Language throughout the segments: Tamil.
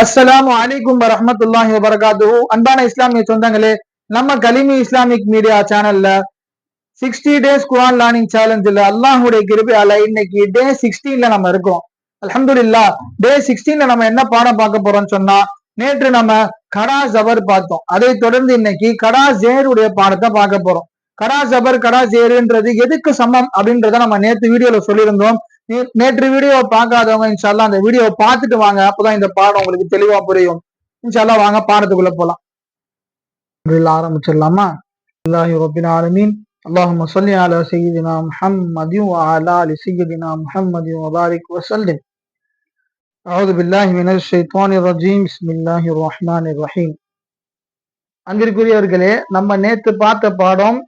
அஸ்லாம் அலைக்கும் வரமத்துல்லாஹி வபரகாத்து அன்பான இஸ்லாமிய சொந்தங்களே நம்ம கலிமி இஸ்லாமிக் மீடியா சேனல்ல சிக்ஸ்டி டேஸ் குரான் லேர்னிங் சேலஞ்சில் அல்லாஹுடைய கிருபியால இன்னைக்கு டே சிக்ஸ்டீன்ல நம்ம இருக்கோம். அல்ஹம்துலில்லா டே சிக்ஸ்டீன்ல நம்ம என்ன பாடம் பார்க்க போறோம்னு சொன்னா நேற்று நம்ம கடா ஜபர் பார்த்தோம். அதை தொடர்ந்து இன்னைக்கு கடா ஜேருடைய பாடத்தை பார்க்க போறோம். கடா ஜபர் கடா ஜேருன்றது எதுக்கு சமம் அப்படின்றத நம்ம நேற்று வீடியோல சொல்லியிருந்தோம். நேற்று வீடியோவை பார்க்காதவங்க இன்ஷால்லா அந்த வீடியோவை பார்த்துட்டு வாங்க அப்பதான் இந்த பாடம் உங்களுக்கு தெளிவா புரியும் இன்ஷால்லா வாங்க பாடத்துக்குள்ள போலாம் இதுல ஆரம்பிச்சிடலாமா அல்லாஹி ரபின் ஆலமீன் اللهم صل على سيدنا محمد وعلى ال سيدنا محمد وبارك وسلم أعوذ بالله من الشيطان الرجيم بسم الله الرحمن الرحيم அன்பிற்குரியவர்களே நம்ம நேத்து பார்த்த பாடம்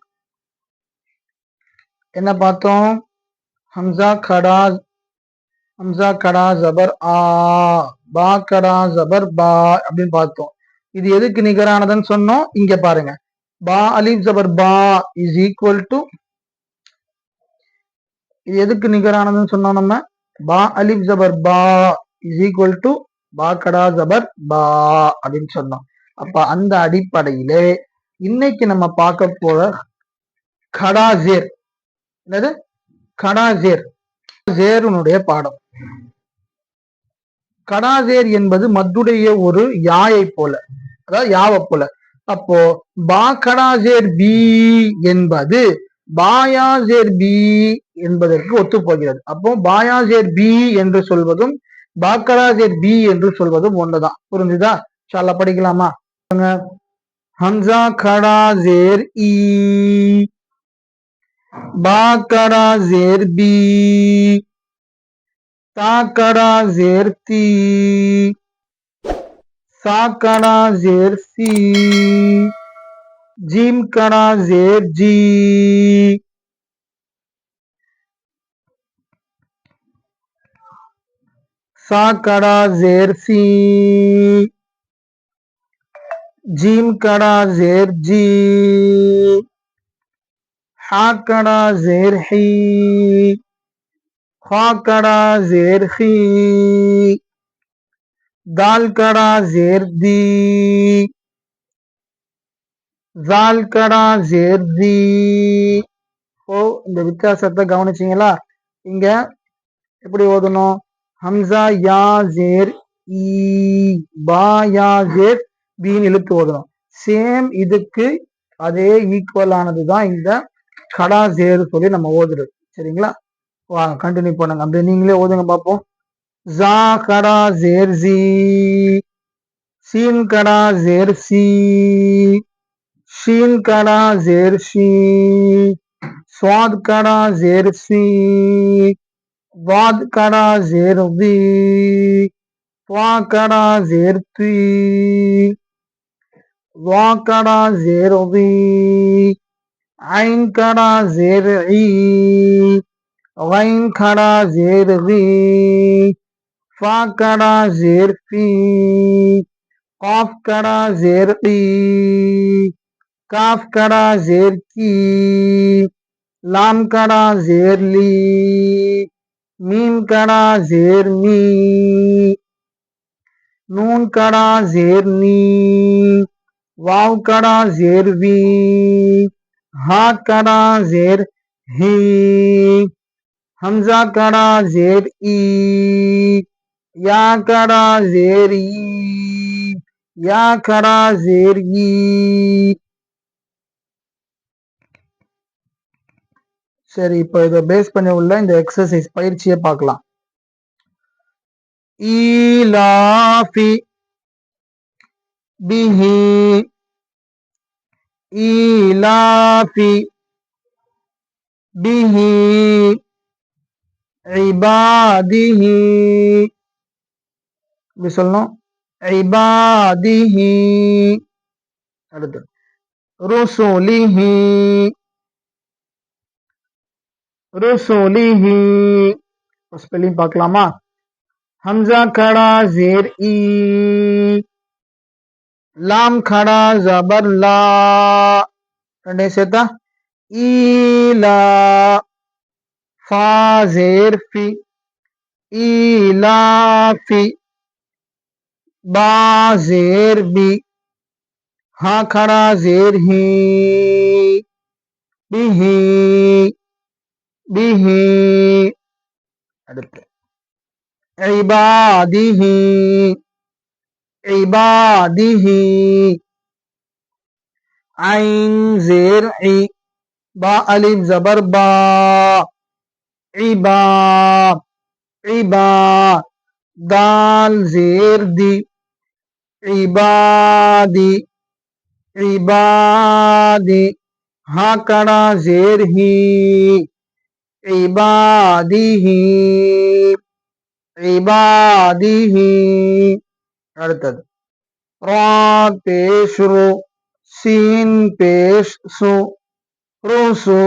என்ன பார்த்தோம் ஹம்சா கடா ஹம்சா கடா ஜபர் ஆ பா கடா ஜபர் பா அப்படின்னு பார்த்தோம். இது எதுக்கு நிகரானதுன்னு சொன்னோம்? இங்க பாருங்க. பா அலிப் ஜபர் பா இஸ் ஈக்குவல் டு இது எதுக்கு நிகரானதுன்னு சொன்னோம் நம்ம? பா அலிப் ஜபர் பா இஸ் ஈக்குவல் டு பா கடா ஜபர் பா அப்படின்னு சொன்னோம். அப்ப அந்த அடிப்படையிலே இன்னைக்கு நம்ம பார்க்க போற கடா ஜேர் என்னது? கடாசேர். சேருனுடைய பாடம். கடாசேர் என்பது மத்துடைய ஒரு யாயை போல அதாவது யாவை போல. அப்போ பா கடாசேர் பி என்பது பாயாசேர் பி என்பதற்கு ஒத்து போகிறது அப்போ பாயாசேர் பி என்று சொல்வதும் பாக்கராசேர் பி என்று சொல்வதும் ஒண்ணுதான். புரிஞ்சுதா? சால படிக்கலாமா? ஹம்சா கடாசேர் இ बाकरा जेर बी ताकरा जेर ती, साकरा जेर सी जिम करा जेर जी। सा करा जेर सी जिम करा जेर जी। ஹாக்கடா ஜேர்ஹி. ஹாக்கடா ஜேர்ஹி. தால்கடா ஜேர்தி. ஜால்கடா ஜேர்தி. ஓ இந்த வித்தியாசத்தை கவனிச்சிங்களா? இங்க எப்படி ஓதணும்? ஹம்சா யா ஜேர் ஈ பா ஜேர் பீன் இழுத்து ஓதணும். சேம் இதுக்கு அதே ஈக்குவல் ஆனது தான் இந்த கடா ஜேர் சொல்லி நம்ம ஓதுறது. சரிங்களா? வாங்க கண்டினியூ பண்ணுங்க. அப்படியே நீங்களே ஓதுங்க பார்ப்போம் ஜா கடா ஜேர் G scene kara ஜேர் C. Sheen kara ஜேர் she சுவாத் kara ஜேர் C. வாத் kara ஜேர் we. வா கடா ஜேர் தி. வா கடா ஜேர் வி. عين खड़ा जेर ई खड़ा जेर फा खड़ा जेर फ़ी कॉफ खड़ा जेर ई, काफ खड़ा जेर की, लाम खड़ा जेर ली मीम खड़ा जेर मी नून खड़ा जेर नी, वाव जेर वी। हा कड़ा जेर ही हमजा कड़ा जेर ई या कड़ा जेर ई या कड़ा जेर ई சரி இப்போ இதை பேஸ் பண்ணி உள்ள இந்த எக்ஸசைஸ் பயிற்சியை பார்க்கலாம் ஈலாஃபி பிஹி الإيلاف به عباده. இப்படி சொல்லணும். இபாதிஹி அடுத்து. ருசுலிஹி ருசுலிஹி ஸ்பெல்லிங் பார்க்கலாமா? ஹம்சா கடா ஜேர் ஈ லாம் खड़ा ஜபர் லா ரெண்டையும் சேர்த்தா ஈலா ஃபா ஜேர் ஃபி ஈலாஃபி बा जेर बी हा खड़ा जेर ही बिही बिही அடுத்து இபாதிஹி ইবাদিহি। আইন জের ই বা আলিফ জবর বা। ইবা ইবা, দাল জের দি। ইবাদি ইবাদি, হাকড়া জের হি। ইবাদিহি ইবাদিহি। അടുത്തത് റു സീൻ പേഷ് സു റൂസു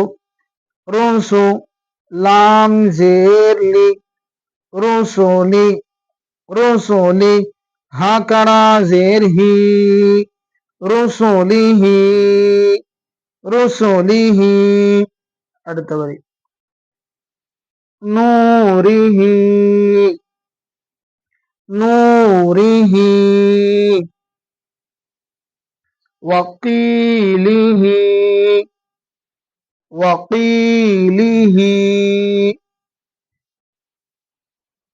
റൂസു ലാം ജേർലി റൂസോലി റൂസോലി ഹാക്കറാ ജേർഹി റൂസോലിഹി റൂസോലിഹി അടുത്ത വരി നൂറിഹി نوره وقيله وقيله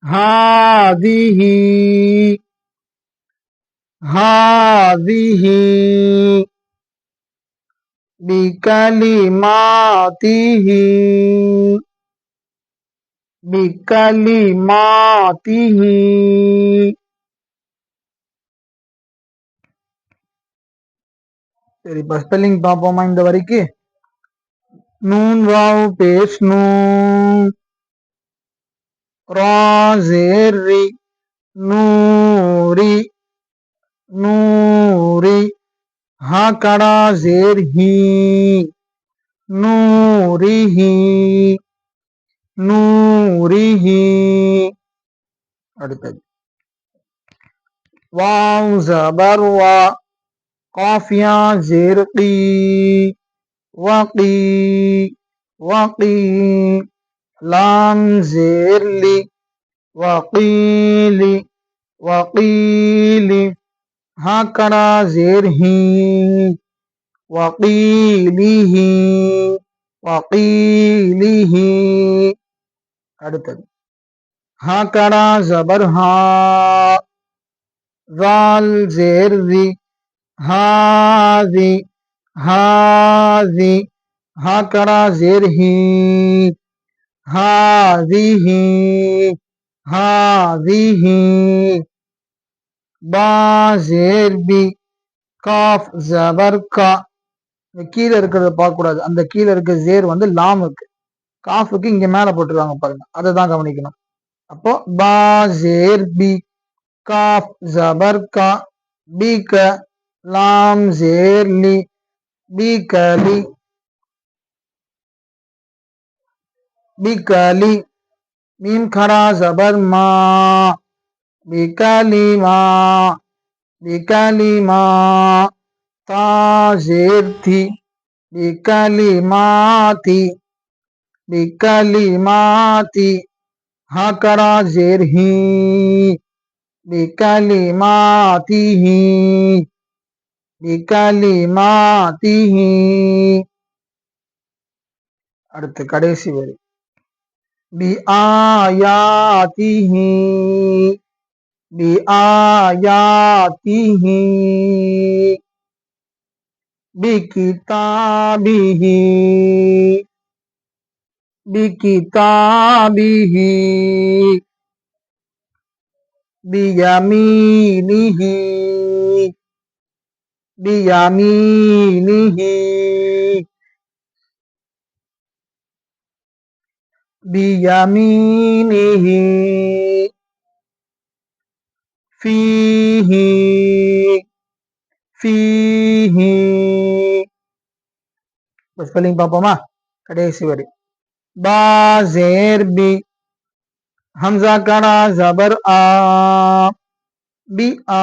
هذه هذه بكلماته வக்கீலிஹி ஹாதிஹி ஹாதிஹி பிகலிமாத்திஹி பிகலிமாத்திஹி சரி இப்ப ஸ்பெல்லிங் பார்ப்போமா இந்த வரிக்கு நூன் வாவ் பேஷ் நூ ரா ஜேர் ரி நூரி நூரி ஹா கடா ஜேர் ஹி நூரிஹி நூரிஹி அடுத்தது வாவ் ஜபர் வா காஃபியா ஜேர் கீ வகீ வகீ லாம் ஜேர் லி வகீலி வகீலி ஹாக்கடா ஜேர் ஹி வகீலிஹி வகீலிஹி அடுத்தது. ஹாக்கடா ஜபர் ஹா ஜால் ஜேர்வி ஹாதி ஹாதி ஹாக்கடா ஜேர்ஹி ஹாதிஹி ஹாதிஹி பா ஜேர்பி காஃப் ஜபர் கா. கீழே இருக்கிறத பார்க்கக்கூடாது. அந்த கீழே இருக்க ஜேர் வந்து லாமுக்கு. காஃபுக்கு இங்க மேல போட்டுருவாங்க பாருங்க. அதை தான் கவனிக்கணும். அப்போ பா ஜேர் பி காஃப் ஜபர் கா பி க லாம் ஜேர் லி பி கலி பி கலி மீம் கரா ஜபர் மா பி கலி மா பி கலி மா தா ஜேர் தி பி கலி மா தி माती हा करा जेर ही बिकली माती ही बिकली माती ही அடுத்து கடைசி worry be ஆயாத்திஹி B ஆயாத்திஹி B கிதாபிஹி B கிதாபிஹி பியமீனிஹி பியமீனிஹி بيمينه فيه فيه spelling பார்ப்போமா கடைசி வரி बाजेर बी हमजा करा जबर आ, बी आ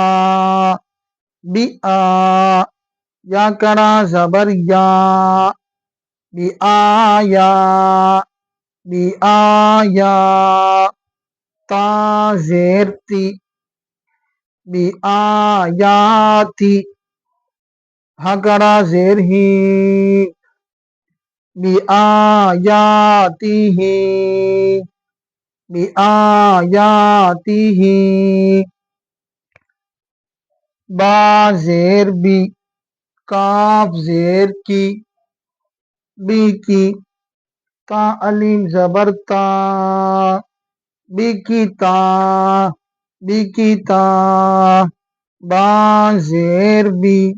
बी आ, या कड़ा जबर या, बी आया बी आया ता जेर ती बी आयाती हकड़ा हाँ जेर ही। आयाती ही बी जेर बी काफ जेर की, बी की, ता अलीम जबर ता, बी की ता, बी की ता। बा जेर बी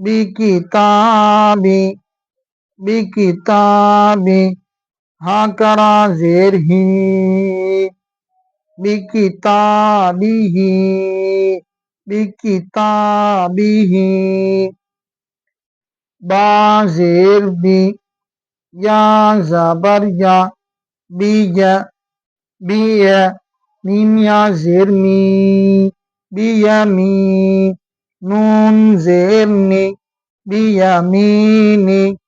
बी की ताबी बी की ताबी हा करा जेर ही। बी की ही बी की ही। बा जेर बी, या जबर या, बी या बी या, मीम या जेर मी, बी या मी। नून जेर नी, बी या मीनी बी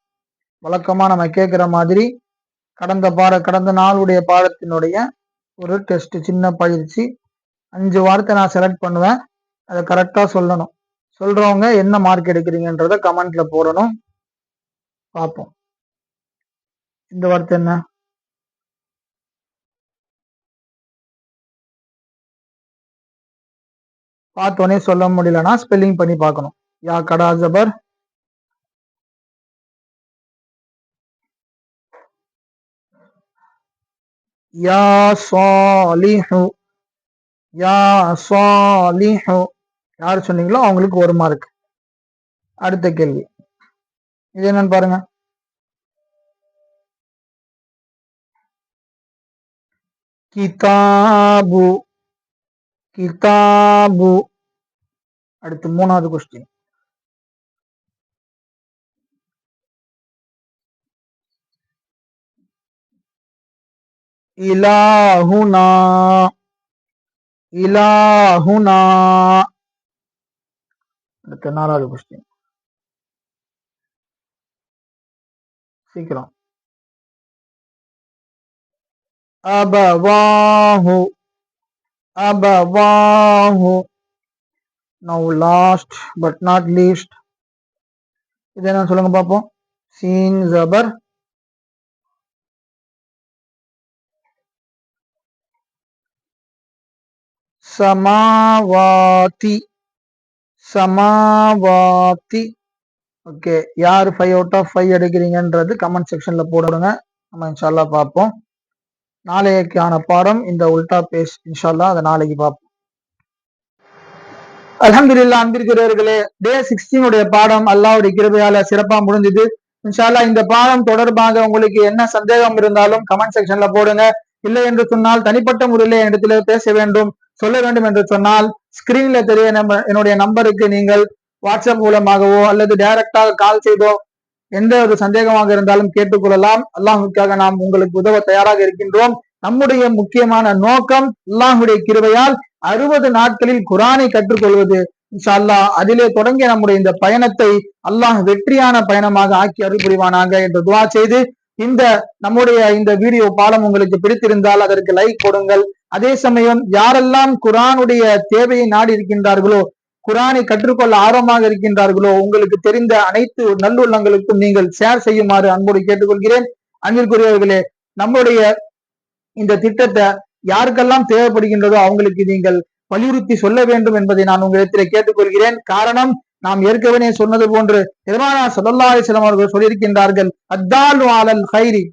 வழக்கமா நம்ம கேட்குற மாதிரி கடந்த பாட கடந்த நாளுடைய பாடத்தினுடைய ஒரு டெஸ்ட் சின்ன பயிற்சி. அஞ்சு வார்த்தை நான் செலக்ட் பண்ணுவேன். அதை கரெக்டா சொல்லணும். சொல்றவங்க என்ன மார்க் எடுக்கிறீங்கன்றத கமெண்ட்ல போடணும். பார்ப்போம் இந்த வார்த்தை என்ன? பார்த்தோன்னே சொல்ல முடியலன்னா ஸ்பெல்லிங் பண்ணி பார்க்கணும். யா கடா ஜபர் யா சாலிஹு யா சாலிஹு. யார் சொன்னீங்களோ அவங்களுக்கு ஒரு மார்க் அடுத்த கேள்வி. இது என்னன்னு பாருங்க. கிதாபு கிதாபு. அடுத்து மூணாவது கொஸ்டின் இலாஹுனா இலாஹுனா அடுத்த நாலாவது கொஸ்டின் சீக்கிரம் அபவாஹு அபவாஹு now last but not least இது என்ன சொல்லுங்க பார்ப்போம் சீன் ஜபர் சமாவாதி. சமாவாதி. ஓகே யார் ஃபைவ் அவுட் ஆஃப் ஃபைவ் எடுக்கிறீங்கன்றது கமெண்ட் செக்ஷன்ல போடுங்க. நம்ம இன்ஷால்லா பார்ப்போம். நாளைக்கான பாடம் இந்த உல்டா பேஸ் இன்ஷால்லா அதை நாளைக்கு பார்ப்போம். அலமதுல்லா அன்பிற்குரியவர்களே டே சிக்ஸ்டீனுடைய பாடம் அல்லாவுடைய கிருபையால சிறப்பா முடிஞ்சது. இன்ஷால்லா இந்த பாடம் தொடர்பாக உங்களுக்கு என்ன சந்தேகம் இருந்தாலும் கமெண்ட் செக்ஷன்ல போடுங்க. இல்லை என்று சொன்னால் தனிப்பட்ட முறையில இடத்துல பேச வேண்டும். சொல்ல வேண்டும் என்று சொன்னால் ஸ்கிரீன்ல தெரிய என்னுடைய நம்பருக்கு நீங்கள் வாட்ஸ்அப் மூலமாகவோ அல்லது டைரக்டாக கால் செய்தோ எந்த ஒரு சந்தேகமாக இருந்தாலும் கேட்டுக்கொள்ளலாம். அல்லாஹுக்காக நாம் உங்களுக்கு உதவ தயாராக இருக்கின்றோம். நம்முடைய முக்கியமான நோக்கம் அல்லாஹுடைய கிருபையால் அறுபது நாட்களில் குரானை கற்றுக்கொள்வது. இன்ஷா அல்லாஹ் அதிலே தொடங்கிய நம்முடைய இந்த பயணத்தை அல்லாஹ் வெற்றியான பயணமாக ஆக்கி அருள் புரிவானாக என்று துவா செய்து இந்த நம்முடைய இந்த வீடியோ பாலம் உங்களுக்கு பிடித்திருந்தால் அதற்கு லைக் கொடுங்கள். அதே சமயம் யாரெல்லாம் குரானுடைய தேவையை நாடி இருக்கின்றார்களோ குரானை கற்றுக்கொள்ள ஆர்வமாக இருக்கின்றார்களோ உங்களுக்கு தெரிந்த அனைத்து நல்லுள்ளங்களுக்கும் நீங்கள் ஷேர் செய்யுமாறு அன்போடு கேட்டுக்கொள்கிறேன். அன்பிற்குரியவர்களே நம்முடைய இந்த திட்டத்தை யாருக்கெல்லாம் தேவைப்படுகின்றதோ அவங்களுக்கு நீங்கள் வலியுறுத்தி சொல்ல வேண்டும் என்பதை நான் உங்களிடத்தில் கேட்டுக்கொள்கிறேன். காரணம் நாம் ஏற்கனவே சொன்னது போன்று எதிரான சல்லா அவர்கள் சொல்லியிருக்கின்றார்கள் அத்தாலு ஆலல் ஹைரி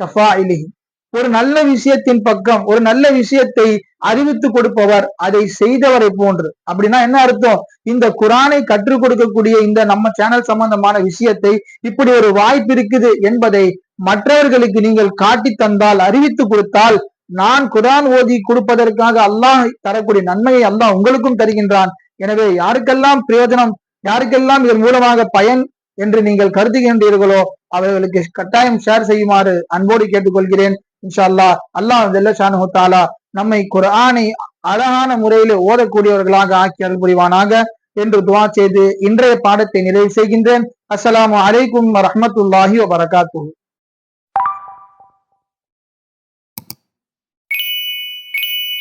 கஃபா இலிஹி ஒரு நல்ல விஷயத்தின் பக்கம் ஒரு நல்ல விஷயத்தை அறிவித்து கொடுப்பவர் அதை செய்தவரை போன்று. அப்படின்னா என்ன அர்த்தம்? இந்த குரானை கற்றுக் கொடுக்கக்கூடிய இந்த நம்ம சேனல் சம்பந்தமான விஷயத்தை இப்படி ஒரு வாய்ப்பு இருக்குது என்பதை மற்றவர்களுக்கு நீங்கள் காட்டி தந்தால் அறிவித்து கொடுத்தால் நான் குரான் ஓதி கொடுப்பதற்காக அல்லாஹ் தரக்கூடிய நன்மையை அல்லாஹ் உங்களுக்கும் தருகின்றான். எனவே யாருக்கெல்லாம் பிரயோஜனம் யாருக்கெல்லாம் இதன் மூலமாக பயன் என்று நீங்கள் கருதுகின்றீர்களோ அவர்களுக்கு கட்டாயம் ஷேர் செய்யுமாறு அன்போடு கேட்டுக்கொள்கிறேன். இன்ஷா அல்லாஹ் அல்லாஹ் தாலா நம்மை குரானை அழகான முறையில் ஓதக்கூடியவர்களாக ஆக்கி அருள் புரிவானாக என்று துவா செய்து இன்றைய பாடத்தை நிறைவு செய்கின்றேன். அஸ்லாம் அலைக்கும் வரஹ்மத்துல்லாஹி வபரகாத்துஹு.